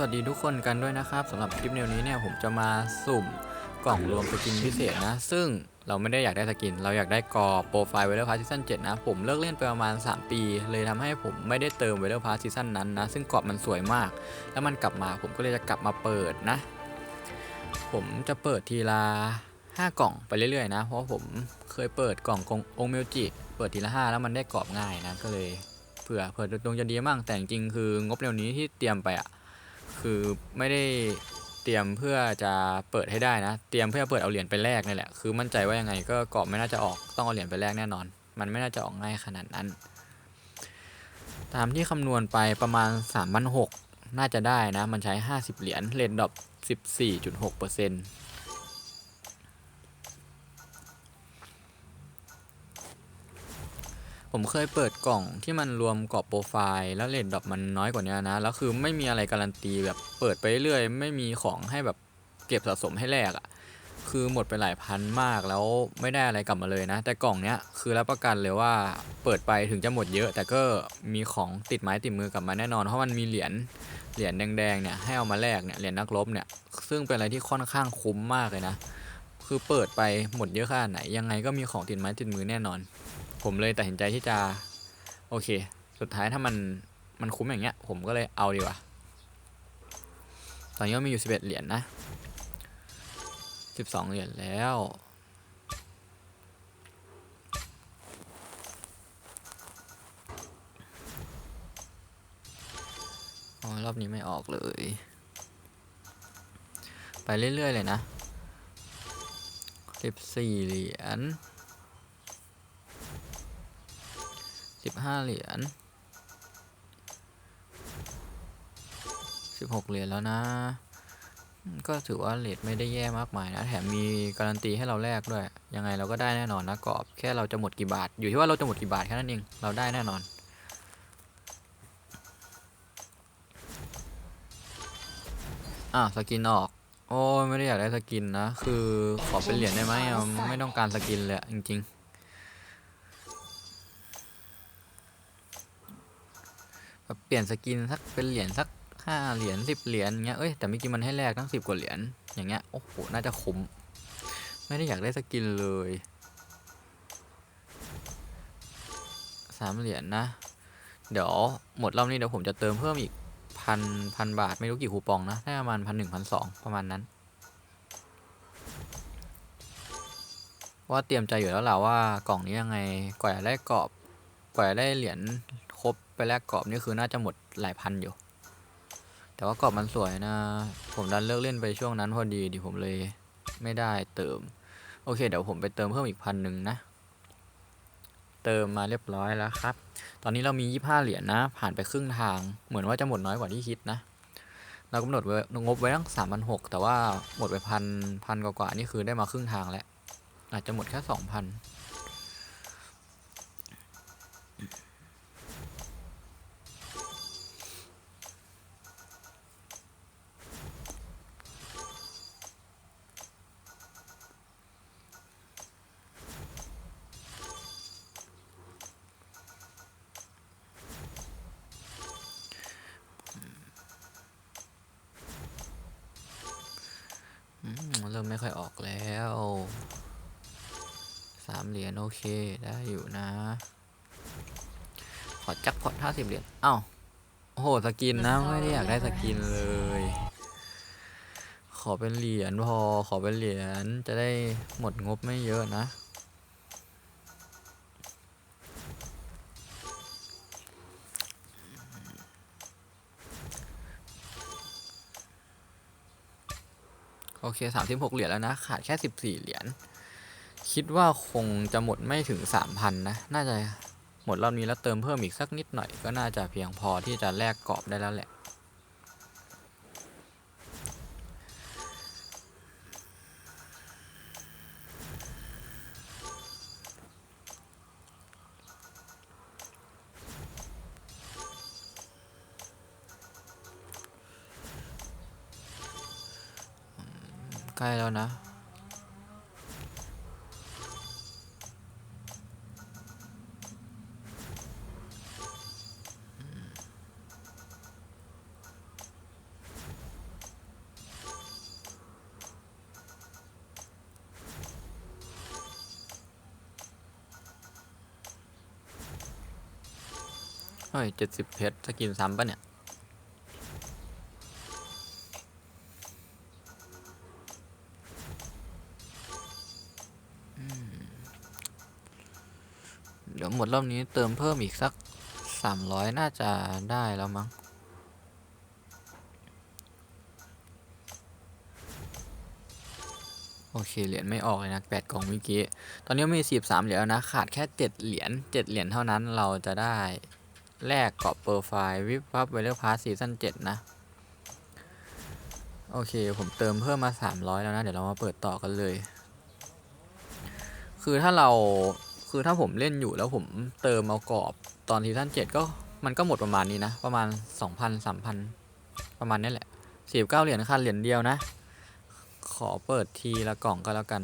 สวัสดีทุกคนกันด้วยนะครับสำหรับคลิปแนวนี้เนี่ยผมจะมาสุ่มกล่องรวมสกินพิเศษนะ ซึ่งเราไม่ได้อยากได้สกิน เราอยากได้กอโปรไฟล์เวลพาร์ซีซั่น7นะ ผมเลิกเล่นไปประมาณ 3 ปี เลยทำให้ผมไม่ได้เติมเวลพาร์ซีซั่นนั้นนะ ซึ่งกรอบมันสวยมาก แล้วมันกลับมาผมก็เลยจะกลับมาเปิดนะ ผมจะเปิดทีละ5กล่องไปเรื่อยๆนะ เพราะผมเคยเปิดกล่องององเมลจิเปิดทีละ5แล้วมันได้กรอบง่ายนะก็เลยเผื่อเผื่อดวงจะดีมั่งแต่จริงคืองบแนวนี้ที่เตรียมไปอะ คือไม่ได้เตรียมเพื่อจะเปิดให้ได้นะ เตรียมเพื่อเปิดเอาเหรียญไปแลกนี่แหละ คือมั่นใจว่ายังไงก็กรอบไม่น่าจะออกต้องเอาเหรียญไปแลกแน่นอน มันไม่น่าจะออกง่ายขนาดนั้น ตามที่คำนวณไปประมาณ3 6 0 0น่าจะได้นะ มันใช้ 50 เหรียญเรนดอบ14.6%เปอร์เซ็นต์ ผมเคยเปิดกล่องที่มันรวมกรอบโปรไฟล์แล้วเรทดรอปมันน้อยกว่านี้นะ แล้วคือไม่มีอะไรการันตีแบบเปิดไปเรื่อยไม่มีของให้แบบเก็บสะสมให้แลกอะ่ะ คือหมดไปหลายพันมากแล้วไม่ได้อะไรกลับมาเลยนะ แต่กล่องเนี้ยคือรับประกันเลยว่าเปิดไปถึงจะหมดเยอะ แต่ก็มีของติดไม้ติดมือกลับมาแน่นอนเพราะมันมีเหรียญเหรียญแดงๆเนี่ยให้เอามาแลกเนี่ยเหรียญนักรบเนี่ยซึ่งเป็นอะไรที่ค่อนข้างคุ้มมากเลยนะ คือเปิดไปหมดเยอะขนาดไหนยังไงก็มีของติดไม้ติดมือแน่นอน ผมเลยตัดสินใจที่จะ โอเค สุดท้ายถ้ามันมันคุ้มอย่างเงี้ย ผมก็เลยเอาดีกว่า ตอนนี้ก็มีอยู่ 11 เหรียญนะ12 เหรียญแล้วอ้ยรอบนี้ไม่ออกเลย ไปเรื่อย ๆ เลยนะ 14 เหรียญ สิบห้าเหรียญสิบหกเหรียญแล้วนะ ก็ถือว่าเลทไม่ได้แย่มากมายนะ แถมมีการันตีให้เราแลกด้วย ยังไงเราก็ได้แน่นอนนะกรอบ แค่เราจะหมดกี่บาท อยู่ที่ว่าเราจะหมดกี่บาทแค่นั้นเอง เราได้แน่นอนอะสกินออก โอ้ยไม่ได้อยากได้สกินนะ คือขอเป็นเหรียญได้ไหมไม่ต้องการสกินเลยจริงๆ แบบเปลี่ยนสกินสักเป็นเหรียญสักห้าเหรียญสิบเหรียญเงี้ยเอ้ยแต่เมื่อกี้มันให้แลกตั้งสิบกว่าเหรียญอย่างเงี้ยโอ้โหน่าจะคุ้มไม่ได้อยากได้สกินเลยสามเหรียญนะ เดี๋ยวหมดรอบนี้เดี๋ยวผมจะเติมเพิ่มอีกพันพันบาทไม่รู้กี่คูปองนะได้ประมาณพันหนึ่งพันสองประมาณนั้น ว่าเตรียมใจอยู่แล้วแหละว่ากล่องนี้ยังไงกว่าจะได้กรอบกว่าจะได้เหรียญ ไปแลกกรอบนี่คือน่าจะหมดหลายพันอยู่ แต่ว่ากรอบมันสวยนะ ผมดันเลิกเล่นไปช่วงนั้นพอดีดิผมเลยไม่ได้เติม โอเค เดี๋ยวผมไปเติมเพิ่มอีกพันหนึ่งนะ เติมมาเรียบร้อยแล้วครับ ตอนนี้เรามี 25 เหรียญนะผ่านไปครึ่งทาง เหมือนว่าจะหมดน้อยกว่าที่คิดนะ เรากำหนดไว้งบไว้ตั้ง3 6 0 0แต่ว่าหมดไปพันพันกว่าๆนี่คือได้มาครึ่งทางแล้ว อาจจะหมดแค่ 2,000 เริ่มไม่ค่อยออกแล้ว สามเหรียญโอเคได้อยู่นะ ขอจักพอตห้าสิบเหรียญเอ้าโอ้โหสกินนะไม่ได้อยากได้สกินเลย ขอเป็นเหรียญพอขอเป็นเหรียญจะได้หมดงบไม่เยอะนะ โอเคสามสิบหกเหรียญแล้วนะ ขาดแค่สิบสี่เหรียญ คิดว่าคงจะหมดไม่ถึงสามพันนะ น่าจะหมดรอบนี้แล้วเติมเพิ่มอีกสักนิดหน่อยก็น่าจะเพียงพอที่จะแลกกรอบได้แล้วแหละ ใกล้แล้วนะ เฮ้ยเจ็ดสิบเพชรจะกินซ้ำปะเนี่ย เดี๋ยวหมดรอบนี้เติมเพิ่มอีกสักสามร้อยน่าจะได้แล้วมั้ง โอเค เหรียญไม่ออกเลยนะแปดกล่องเมื่อกี้ ตอนนี้มีสิบสามเหรียญนะ ขาดแค่เจ็ดเหรียญเจ็ดเหรียญเท่านั้นเราจะได้แลกเกาะเปอร์ไฟล์วิบวับเวลพาร์ซีซั่นเจ็ดนะ โอเค ผมเติมเพิ่มมา300แล้วนะ เดี๋ยวเรามาเปิดต่อกันเลย คือถ้าเรา คือถ้าผมเล่นอยู่แล้วผมเติมเอากรอบตอนซีซั่น7ก็มันก็หมดประมาณนี้นะ ประมาณ2,000 3,000ประมาณนี้แหละ49เก้าเหรียญคันเหรียญเดียวนะ ขอเปิดทีละกล่องก็แล้วกัน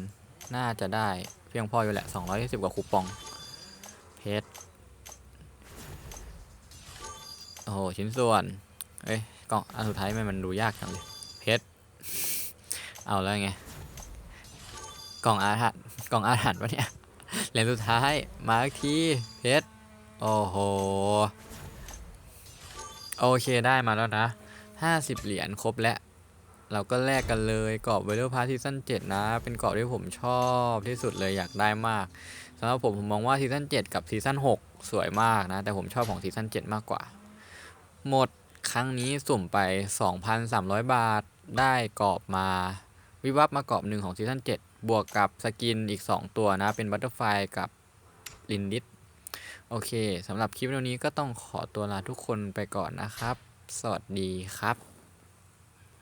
น่าจะได้เพียงพออยู่แหละ220กว่าคูปอง เพชรโอ้โหชิ้นส่วน เอ้ยกล่องอันสุดท้ายทำไมมันดูยากจังเลย เพชร เอาแล้วไง กล่องอาถรรพ์กล่องอาถรรพ์วะเนี่ย เหรียญสุดท้ายมาอีกทีเพชรโอ้โห โอเคได้มาแล้วนะ 50 เหรียญครบแล้ว เราก็แลกกันเลยกรอบเวลพาร์ซีซั่น7นะ เป็นกรอบที่ผมชอบที่สุดเลยอยากได้มากสำหรับผมผมมองว่าซีซั่น7กับซีซั่น6 สวยมากนะ แต่ผมชอบของซีซั่น7มากกว่า หมดครั้งนี้สุ่มไป 2,300 บาทได้กรอบมา วิวับมากรอบหนึ่งของซีซั่น7บวกกับสกินอีก 2 ตัวนะ เป็นบัตเตอร์ไฟกับลินดิสโอเคสำหรับคลิปวันนี้ก็ต้องขอตัวลาทุกคนไปก่อนนะครับ สวัสดีครับ